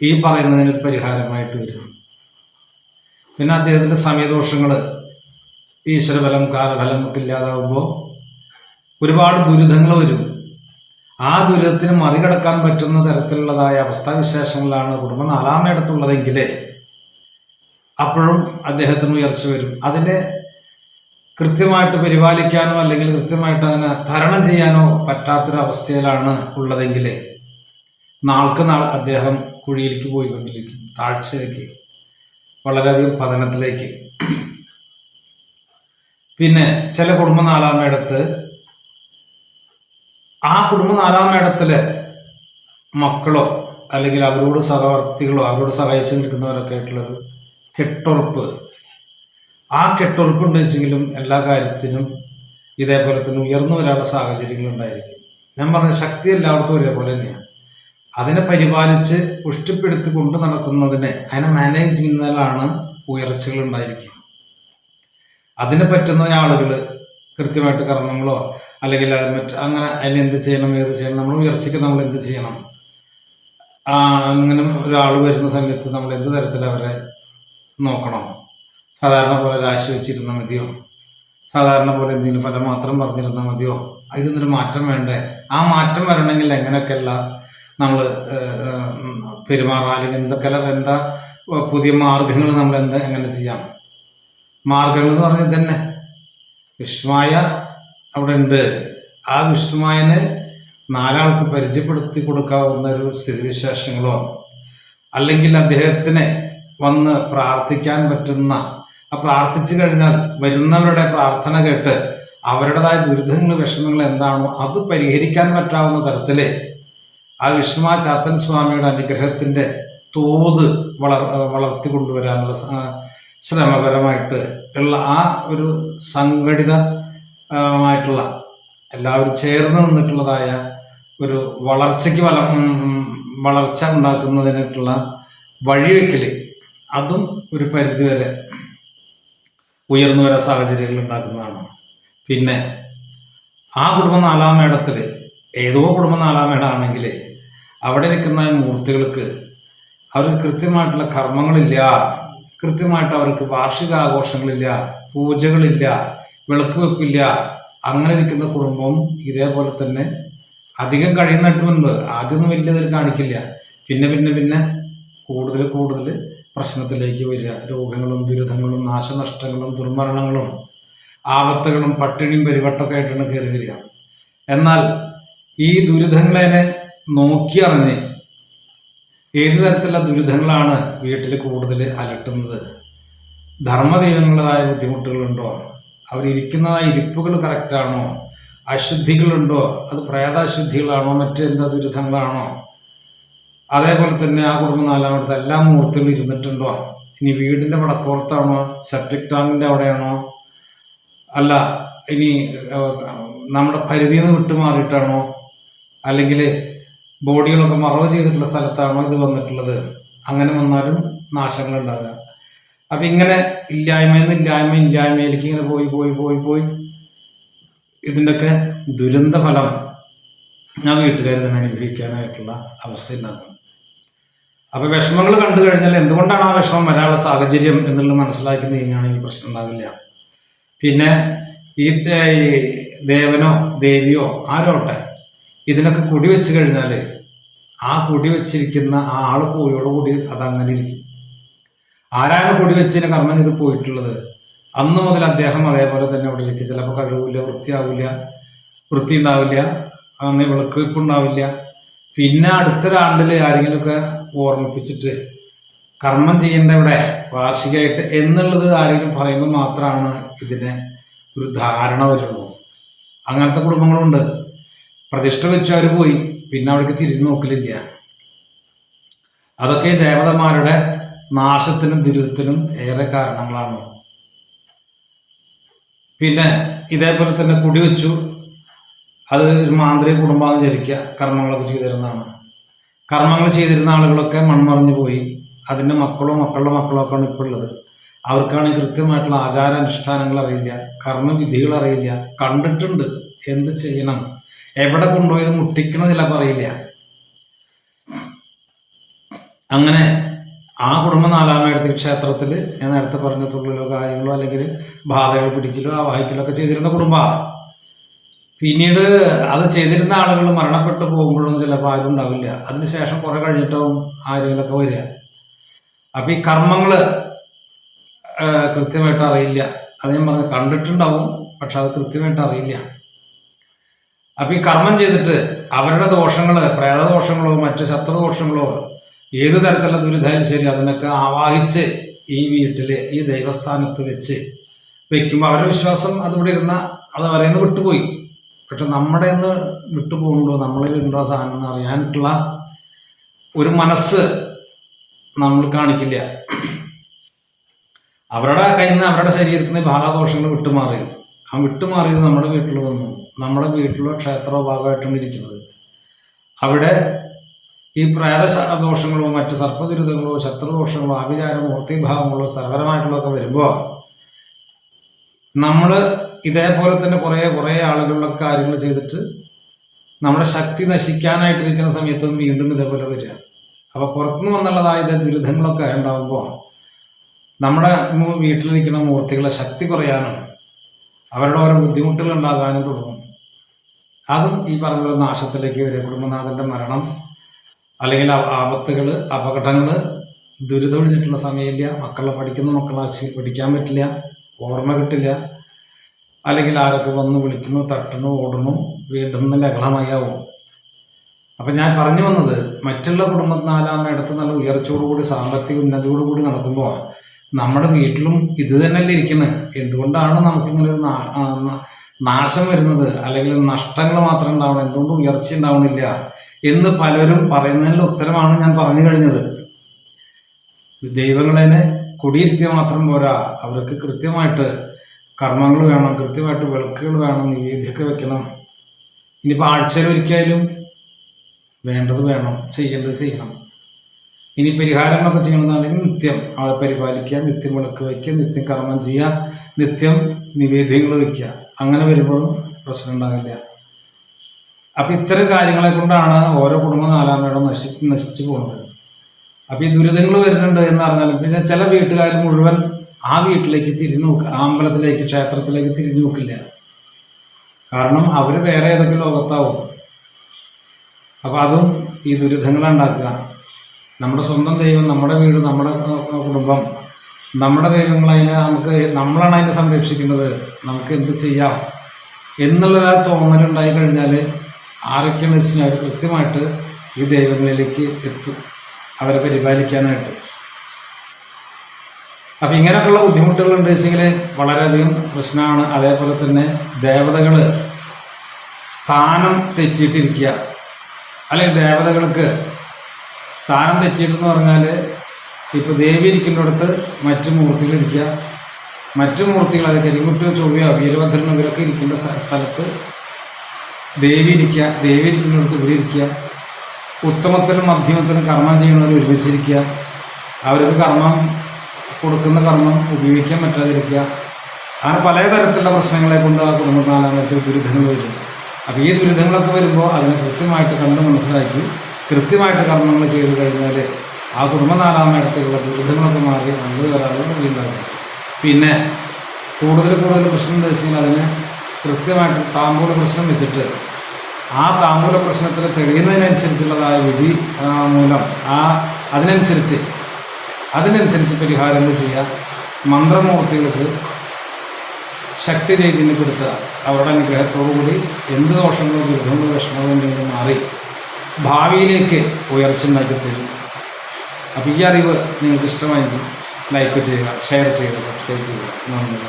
ഈ പറയുന്നതിനൊരു പരിഹാരമായിട്ട് വരും. പിന്നെ അദ്ദേഹത്തിന്റെ സമയദോഷങ്ങൾ ഈശ്വരബലം കാലഫലം ഒക്കെ ഇല്ലാതാവുമ്പോൾ ഒരുപാട് ദുരിതങ്ങൾ വരും. ആ ദുരിതത്തിന് മറികടക്കാൻ പറ്റുന്ന തരത്തിലുള്ളതായ അവസ്ഥാവിശേഷങ്ങളാണ് കുടുംബം നാലാമയിടത്തുള്ളതെങ്കിൽ അപ്പോഴും അദ്ദേഹത്തിന് ഉയർച്ച വരും. അതിനെ കൃത്യമായിട്ട് പരിപാലിക്കാനോ അല്ലെങ്കിൽ കൃത്യമായിട്ട് അതിനെ തരണം ചെയ്യാനോ പറ്റാത്തൊരവസ്ഥയിലാണ് ഉള്ളതെങ്കിൽ നാൾക്ക് നാൾ അദ്ദേഹം കുഴിയിലേക്ക് പോയിക്കൊണ്ടിരിക്കും താഴ്ചയിലേക്ക് വളരെയധികം പതനത്തിലേക്ക്. പിന്നെ ചില കുടുംബ നാലാമയിടത്ത് ആ കുടുംബ നാലാമയിടത്തിൽ മക്കളോ അല്ലെങ്കിൽ അവരോട് സഹവർത്തികളോ അവരോട് സഹായിച്ചു നിൽക്കുന്നവരൊക്കെ ആയിട്ടുള്ളൊരു കെട്ടുറപ്പ്. ആ കെട്ടുറപ്പ് ഉണ്ടെച്ചെങ്കിലും എല്ലാ കാര്യത്തിനും ഇതേപോലെ തന്നെ ഉയർന്നു വരാനുള്ള സാഹചര്യങ്ങൾ ഉണ്ടായിരിക്കും. ഞാൻ പറഞ്ഞ ശക്തി എല്ലായിടത്തും ഒരേപോലെ തന്നെയാണ്. അതിനെ പരിപാലിച്ച് പുഷ്ടിപ്പെടുത്തി കൊണ്ടു നടക്കുന്നതിന് അതിനെ മാനേജ് ചെയ്യുന്നതിലാണ് ഉയർച്ചകൾ ഉണ്ടായിരിക്കുക. അതിന് പറ്റുന്ന ആളുകൾ കൃത്യമായിട്ട് കർമ്മങ്ങളോ അല്ലെങ്കിൽ അത് മറ്റ് അങ്ങനെ അതിന് എന്ത് ചെയ്യണം ഏത് ചെയ്യണം നമ്മൾ ഉയർച്ചയ്ക്ക് നമ്മൾ എന്ത് ചെയ്യണം? അങ്ങനെ ഒരാൾ വരുന്ന സമയത്ത് നമ്മൾ എന്ത് തരത്തിൽ അവരെ നോക്കണം? സാധാരണ പോലെ രാശി വെച്ചിരുന്ന മതിയോ? സാധാരണ പോലെ എന്തെങ്കിലും ഫലം മാത്രം പറഞ്ഞിരുന്ന മതിയോ? ഇതിനൊരു മാറ്റം വേണ്ടേ? ആ മാറ്റം വരണമെങ്കിൽ എങ്ങനെയൊക്കെയുള്ള നമ്മൾ പെരുമാറാൻ അല്ലെങ്കിൽ എന്തൊക്കെ എന്താ പുതിയ മാർഗങ്ങൾ നമ്മൾ എന്ത് എങ്ങനെ ചെയ്യാം? മാർഗങ്ങൾ എന്ന് പറഞ്ഞാൽ തന്നെ വിഷ്മായ അവിടെ ഉണ്ട് ആ വിഷ്മായനെ നാലാൾക്ക് പരിചയപ്പെടുത്തി കൊടുക്കാവുന്ന ഒരു സ്ഥിതിവിശേഷങ്ങളോ അല്ലെങ്കിൽ അദ്ദേഹത്തിന് വന്ന് പ്രാർത്ഥിക്കാൻ പറ്റുന്ന ആ പ്രാർത്ഥിച്ചു കഴിഞ്ഞാൽ വരുന്നവരുടെ പ്രാർത്ഥന കേട്ട് അവരുടേതായ ദുരിതങ്ങൾ വിഷമങ്ങൾ എന്താണോ അത് പരിഹരിക്കാൻ പറ്റാവുന്ന തരത്തിൽ ആ വിഷ്ണുമാ ചാത്തൻ സ്വാമിയുടെ അനുഗ്രഹത്തിന്റെ തോത് വളർ വളർത്തി കൊണ്ടുവരാനുള്ള ശ്രമപരമായിട്ട് ഉള്ള ആ ഒരു സംഘടിതമായിട്ടുള്ള എല്ലാവരും ചേർന്ന് നിന്നിട്ടുള്ളതായ ഒരു വളർച്ചയ്ക്ക് വല വളർച്ച ഉണ്ടാക്കുന്നതിനായിട്ടുള്ള വഴിവെക്കൽ അതും ഒരു പരിധിവരെ ഉയർന്നു വരാൻ സാഹചര്യങ്ങൾ ഉണ്ടാക്കുന്നതാണ്. പിന്നെ ആ കുടുംബ നാലാം മേടത്തിൽ ഏതോ കുടുംബ നാലാം മേടാണെങ്കിൽ അവിടെ ഇരിക്കുന്ന മൂർത്തികൾക്ക് അവർക്ക് കൃത്യമായിട്ടുള്ള കർമ്മങ്ങളില്ല കൃത്യമായിട്ട് അവർക്ക് വാർഷിക ആഘോഷങ്ങളില്ല പൂജകളില്ല വിളക്ക് വെപ്പില്ല അങ്ങനെ ഇരിക്കുന്ന കുടുംബം ഇതേപോലെ തന്നെ അധികം കഴിയുന്നിട്ട് മുൻപ് ആദ്യമൊന്നും വലിയതിൽ കാണിക്കില്ല. പിന്നെ പിന്നെ പിന്നെ കൂടുതൽ കൂടുതൽ പ്രശ്നത്തിലേക്ക് വരിക. രോഗങ്ങളും ദുരിതങ്ങളും നാശനഷ്ടങ്ങളും ദുർമരണങ്ങളും ആപത്തുകളും പട്ടിണിയും പരിവട്ടമൊക്കെ ആയിട്ടാണ് കയറി വരിക. എന്നാൽ ഈ ദുരിതങ്ങളെ നോക്കിയറിഞ്ഞ് ഏത് തരത്തിലുള്ള ദുരിതങ്ങളാണ് വീട്ടിൽ കൂടുതൽ അലട്ടുന്നത്? ധർമ്മദൈവങ്ങളുടേതായ ബുദ്ധിമുട്ടുകളുണ്ടോ? അവരിരിക്കുന്നതായ ഇരിപ്പുകൾ കറക്റ്റാണോ? അശുദ്ധികളുണ്ടോ? അത് പ്രേതാശുദ്ധികളാണോ? മറ്റെന്താ ദുരിതങ്ങളാണോ? അതേപോലെ തന്നെ ആ കുടുംബം നാലാമത്തെ എല്ലാ മുഹൂർത്തങ്ങളും ഇരുന്നിട്ടുണ്ടോ? ഇനി വീടിന്റെ വടക്കോർത്താണോ? സെപ്റ്റിക് ടാങ്കിന്റെ അവിടെയാണോ? അല്ല ഇനി നമ്മുടെ പരിധിയിൽ നിന്ന് വിട്ടുമാറിയിട്ടാണോ? അല്ലെങ്കിൽ ബോഡികളൊക്കെ മറവ് ചെയ്തിട്ടുള്ള സ്ഥലത്താണോ ഇത് വന്നിട്ടുള്ളത്? അങ്ങനെ വന്നാലും നാശങ്ങൾ ഉണ്ടാകുക. അപ്പൊ ഇങ്ങനെ ഇല്ലായ്മയിൽ ഇല്ലായ്മ ഇല്ലായ്മയിലേക്ക് ഇങ്ങനെ പോയി പോയി പോയി പോയി. ഇതിന്റെയൊക്കെ ദുരന്ത ഫലം ഞാൻ വീട്ടുകാർ തന്നെ അനുഭവിക്കാനായിട്ടുള്ള അവസ്ഥ ഉണ്ടാകും അപ്പൊ വിഷമങ്ങൾ കണ്ടു കഴിഞ്ഞാൽ എന്തുകൊണ്ടാണ് ആ വിഷമം വരാനുള്ള സാഹചര്യം എന്നുള്ളത് മനസ്സിലാക്കി നീങ്ങുകയാണെങ്കിൽ പ്രശ്നം ഉണ്ടാകില്ല. പിന്നെ ഈ ദേവനോ ദേവിയോ ആരോട്ടെ ഇതിനൊക്കെ കുടി വെച്ച് കഴിഞ്ഞാൽ ആ കൊടി വെച്ചിരിക്കുന്ന ആ ആൾ അത് അങ്ങനെ ഇരിക്കും. ആരാണ് കൊടി വെച്ചതിന് കർമ്മൻ ഇത് പോയിട്ടുള്ളത്? അന്ന് മുതൽ അദ്ദേഹം അതേപോലെ തന്നെ അവിടെ ഇരിക്കും. ചിലപ്പോൾ കഴിവില്ല വൃത്തിയാവില്ല വൃത്തി ഉണ്ടാവില്ല അന്ന് വിളക്ക് വെപ്പ് ഉണ്ടാവില്ല പിന്നെ അടുത്തൊരാണ്ടിൽ ആരെങ്കിലുമൊക്കെ ഓർമ്മിപ്പിച്ചിട്ട് കർമ്മം ചെയ്യേണ്ട ഇവിടെ വാർഷികമായിട്ട് എന്നുള്ളത് ആരെങ്കിലും പറയുമ്പോൾ മാത്രമാണ് ഇതിന് ഒരു ധാരണ വരുള്ളൂ. അങ്ങനത്തെ കുടുംബങ്ങളുണ്ട്. പ്രതിഷ്ഠ വെച്ച് അവർ പോയി. പിന്നെ അവിടേക്ക് തിരിഞ്ഞു നോക്കലില്ല. അതൊക്കെ ദേവതമാരുടെ നാശത്തിനും ദുരിതത്തിനും ഏറെ കാരണങ്ങളാണ്. പിന്നെ ഇതേപോലെ തന്നെ കുടിവെച്ചു അത് ഒരു മാന്ത്രിക കുടുംബം വിചാരിക്കുക കർമ്മങ്ങളൊക്കെ ചെയ്തിരുന്നതാണ്. കർമ്മങ്ങൾ ചെയ്തിരുന്ന ആളുകളൊക്കെ മൺമറിഞ്ഞു പോയി. അതിന്റെ മക്കളോ മക്കളുടെ മക്കളോ ഒക്കെയാണ് ഇപ്പോൾ ഉള്ളത്. അവർക്കാണ് കൃത്യമായിട്ടുള്ള ആചാരാനുഷ്ഠാനങ്ങൾ അറിയില്ല കർമ്മവിധികൾ അറിയില്ല കണ്ടിട്ടുണ്ട്. എന്ത് ചെയ്യണം? എവിടെ കൊണ്ടുപോയത് മുട്ടിക്കണതില്ല പറയില്ല. അങ്ങനെ ആ കുടുംബം നാലാമേടത്തി ക്ഷേത്രത്തിൽ ഞാൻ നേരത്തെ പറഞ്ഞ തുള്ളിലോ കാര്യങ്ങളോ അല്ലെങ്കിൽ ബാധകൾ പിടിക്കലോ വായിക്കലോ ഒക്കെ ചെയ്തിരുന്ന കുടുംബമാണ് പിന്നീട് അത് ചെയ്തിരുന്ന ആളുകൾ മരണപ്പെട്ടു പോകുമ്പോഴൊന്നും ചിലപ്പോൾ ആരും ഉണ്ടാവില്ല. അതിനുശേഷം കുറെ കഴിഞ്ഞിട്ടാവും ആരെങ്കിലൊക്കെ വരിക. അപ്പൊ ഈ കർമ്മങ്ങൾ കൃത്യമായിട്ട് അറിയില്ല. അത് പറഞ്ഞ കണ്ടിട്ടുണ്ടാവും പക്ഷെ അത് കൃത്യമായിട്ട് അറിയില്ല. അപ്പൊ ഈ കർമ്മം ചെയ്തിട്ട് അവരുടെ ദോഷങ്ങൾ പ്രേതദോഷങ്ങളോ മറ്റ് ശത്രുദോഷങ്ങളോ ഏത് തരത്തിലുള്ള ദുരിതമായാലും ശരി അതിനൊക്കെ ആവാഹിച്ച് ഈ വീട്ടിൽ ഈ ദൈവസ്ഥാനത്ത് വെച്ച് വെക്കുമ്പോൾ അവരുടെ വിശ്വാസം അതിവിടെ ഇരുന്ന അത് അവരെന്ന് വിട്ടുപോയി. പക്ഷെ നമ്മുടെ നിന്ന് വിട്ടുപോകുന്നുണ്ടോ നമ്മളിൽ ഉണ്ടോ സാധനം എന്ന് അറിയാനുള്ള ഒരു മനസ്സ് നമ്മൾ കാണിക്കില്ല. അവരുടെ കയ്യിൽ നിന്ന് അവരുടെ ശരീരത്തിന് ഭാഗദോഷങ്ങൾ വിട്ടുമാറി. ആ വിട്ടുമാറിയത് നമ്മുടെ വീട്ടിൽ വന്നു. നമ്മുടെ വീട്ടിലോ ക്ഷേത്രമോ ഭാഗമായിട്ടാണ് ഇരിക്കുന്നത്. അവിടെ ഈ പ്രേത ശ- ദോഷങ്ങളോ മറ്റ് സർപ്പദുരിതങ്ങളോ ശത്രുദോഷങ്ങളോ ആഭിചാര മൂർത്തിഭാവങ്ങളോ സ്ഥലപരമായിട്ടുള്ളതൊക്കെ വരുമ്പോൾ നമ്മൾ ഇതേപോലെ തന്നെ കുറേ കുറേ ആളുകളിലൊക്കെ കാര്യങ്ങൾ ചെയ്തിട്ട് നമ്മുടെ ശക്തി നശിക്കാനായിട്ടിരിക്കുന്ന സമയത്തും വീണ്ടും ഇതേപോലെ വരിക. അപ്പോൾ പുറത്തുനിന്ന് വന്നുള്ളതായ ദുരിതങ്ങളൊക്കെ ഉണ്ടാകുമ്പോൾ നമ്മുടെ വീട്ടിലിരിക്കുന്ന മൂർത്തികളെ ശക്തി കുറയാനും അവരുടെ ഓരോ ബുദ്ധിമുട്ടുകൾ ഉണ്ടാകാനും തുടങ്ങും. അതും ഈ പറഞ്ഞ നാശത്തിലേക്ക് വരെ. കുടുംബനാഥന്റെ മരണം അല്ലെങ്കിൽ ആപത്തുകൾ അപകടങ്ങൾ ദുരിതമൊഴിഞ്ഞിട്ടുള്ള സമയമില്ല. മക്കളെ പഠിക്കുന്ന മക്കളെ പഠിക്കാൻ പറ്റില്ല. ഓർമ്മ കിട്ടില്ല. അല്ലെങ്കിൽ ആരൊക്കെ വന്ന് വിളിക്കുന്നു തട്ടുന്നു ഓടുന്നു വീണ്ടും ലഹളമയാവും അപ്പൊ ഞാൻ പറഞ്ഞു വന്നത് മറ്റുള്ള കുടുംബ ഇടത്ത് നല്ല ഉയർച്ചയോടുകൂടി സാമ്പത്തിക ഉന്നതിയോടുകൂടി നടക്കുമ്പോൾ നമ്മുടെ വീട്ടിലും ഇത് തന്നെയല്ലേ ഇരിക്കുന്നത് എന്തുകൊണ്ടാണ് നമുക്കിങ്ങനെ ഒരു നാശം വരുന്നത്? അല്ലെങ്കിൽ നഷ്ടങ്ങൾ മാത്രം ഉണ്ടാവണം. എന്തുകൊണ്ട് ഉയർച്ച ഉണ്ടാവണില്ല? എന്ന് പലരും പറയുന്നതിന്റെ ഉത്തരമാണ് ഞാൻ പറഞ്ഞു കഴിഞ്ഞത്. ദൈവങ്ങളെ കുടിയിരുത്തിയ മാത്രം പോരാ. അവർക്ക് കൃത്യമായിട്ട് കർമ്മങ്ങൾ വേണം കൃത്യമായിട്ട് വിളക്കുകൾ വേണം നിവേദ്യമൊക്കെ വെക്കണം. ഇനിയിപ്പോൾ ആഴ്ചയിൽ ഒരിക്കലും വേണ്ടത് വേണം ചെയ്യേണ്ടത് ചെയ്യണം. ഇനി പരിഹാരങ്ങളൊക്കെ ചെയ്യണമെന്നാണെങ്കിൽ നിത്യം അവളെ പരിപാലിക്കുക നിത്യം വിളക്ക് വയ്ക്കുക നിത്യം കർമ്മം ചെയ്യുക നിത്യം നിവേദ്യങ്ങൾ വയ്ക്കുക. അങ്ങനെ വരുമ്പോഴും പ്രശ്നം ഉണ്ടാകില്ല അപ്പൊ ഇത്തരം കാര്യങ്ങളെ കൊണ്ടാണ് ഓരോ കുടുംബം നാലാമയുടെ നശി നശിച്ചു പോകുന്നത്. അപ്പൊ ഈ ദുരിതങ്ങൾ വരുന്നുണ്ട് എന്ന് പറഞ്ഞാൽ പിന്നെ ചില വീട്ടുകാർ മുഴുവൻ ആ വീട്ടിലേക്ക് തിരിഞ്ഞു നോക്കുക ആ അമ്പലത്തിലേക്ക് ക്ഷേത്രത്തിലേക്ക് തിരിഞ്ഞു നോക്കില്ല. കാരണം അവർ വേറെ ഏതൊക്കെ ലോകത്താവും. അപ്പൊ അതും ഈ ദുരിതങ്ങൾ ഉണ്ടാക്കുക. നമ്മുടെ സ്വന്തം ദൈവം നമ്മുടെ വീട് നമ്മുടെ കുടുംബം നമ്മുടെ ദൈവങ്ങൾ അതിനെ നമുക്ക് നമ്മളാണ് അതിനെ സംരക്ഷിക്കേണ്ടത്. നമുക്ക് എന്ത് ചെയ്യാം എന്നുള്ളൊരു ആ തോന്നലുണ്ടായി കഴിഞ്ഞാൽ ആരൊക്കെയാണെന്ന് വെച്ച് കഴിഞ്ഞാൽ കൃത്യമായിട്ട് ഈ ദൈവങ്ങളിലേക്ക് എത്തും അവരെ പരിപാലിക്കാനായിട്ട്. അപ്പം ഇങ്ങനെയൊക്കെയുള്ള ബുദ്ധിമുട്ടുകൾ ഉണ്ട് വെച്ചെങ്കിൽ വളരെയധികം പ്രശ്നമാണ്. അതേപോലെ തന്നെ ദേവതകൾ സ്ഥാനം തെറ്റിയിട്ടിരിക്കുക. അല്ലെങ്കിൽ ദേവതകൾക്ക് സ്ഥാനം തെറ്റിയിട്ടെന്ന് പറഞ്ഞാൽ ഇപ്പോൾ ദേവി ഇരിക്കുന്നിടത്ത് മറ്റു മൂർത്തികൾ ഇരിക്കുക. മറ്റു മൂർത്തികൾ അത് കരിമുട്ട് ചൊവ്വയോ വീരഭദ്രനോ ഇവരൊക്കെ ഇരിക്കേണ്ട സ്ഥലത്ത് ദേവി ഇരിക്കുക ദേവി ഇരിക്കുന്നിടത്ത് ഇവിടെ ഇരിക്കുക. ഉത്തമത്തിനും മധ്യമത്തിനും കർമ്മം ചെയ്യുന്നവർ ഒരുമിച്ചിരിക്കുക. അവർക്ക് കർമ്മം കൊടുക്കുന്ന കർമ്മം ഉപയോഗിക്കാൻ പറ്റാതിരിക്കുക. അങ്ങനെ പലതരത്തിലുള്ള പ്രശ്നങ്ങളെ കൊണ്ട് ആ കുടുംബനാലാമത്തിൽ ദുരിതങ്ങൾ വരും. അപ്പോൾ ഈ ദുരിതങ്ങളൊക്കെ വരുമ്പോൾ അതിനെ കൃത്യമായിട്ട് കണ്ട് മനസ്സിലാക്കി കൃത്യമായിട്ട് കർമ്മങ്ങൾ ചെയ്തു കഴിഞ്ഞാൽ ആ കുടുംബനാലാമയിടത്തിലുള്ള ദുരിതങ്ങളൊക്കെ മാറി നല്ലത് വരാനുള്ള ഉണ്ടാകും പിന്നെ കൂടുതൽ കൂടുതൽ പ്രശ്നം എന്താ വെച്ച് കഴിഞ്ഞാൽ അതിന് കൃത്യമായിട്ട് താമ്പൂല പ്രശ്നം വെച്ചിട്ട് ആ താമ്പൂല പ്രശ്നത്തിൽ തെളിയുന്നതിനനുസരിച്ചുള്ളതായ വിധി മൂലം ആ അതിനനുസരിച്ച് അതിനനുസരിച്ച് പരിഹാരങ്ങൾ ചെയ്യുക? മന്ത്രമൂർത്തികൾക്ക് ശക്തി ചൈതന്യപ്പെടുത്തുക അവരുടെ അനുഗ്രഹത്തോടുകൂടി എന്ത് ദോഷങ്ങളോ ദുരിതങ്ങളോ വിഷമങ്ങളോ മാറി ഭാവിയിലേക്ക് ഉയർച്ച ഉണ്ടാക്കി തരും അപ്പോൾ ഈ അറിവ് നിങ്ങൾക്ക് ഇഷ്ടമായെങ്കിൽ ലൈക്ക് ചെയ്യുക ഷെയർ ചെയ്യുക സബ്സ്ക്രൈബ് ചെയ്യുക. നന്ദി.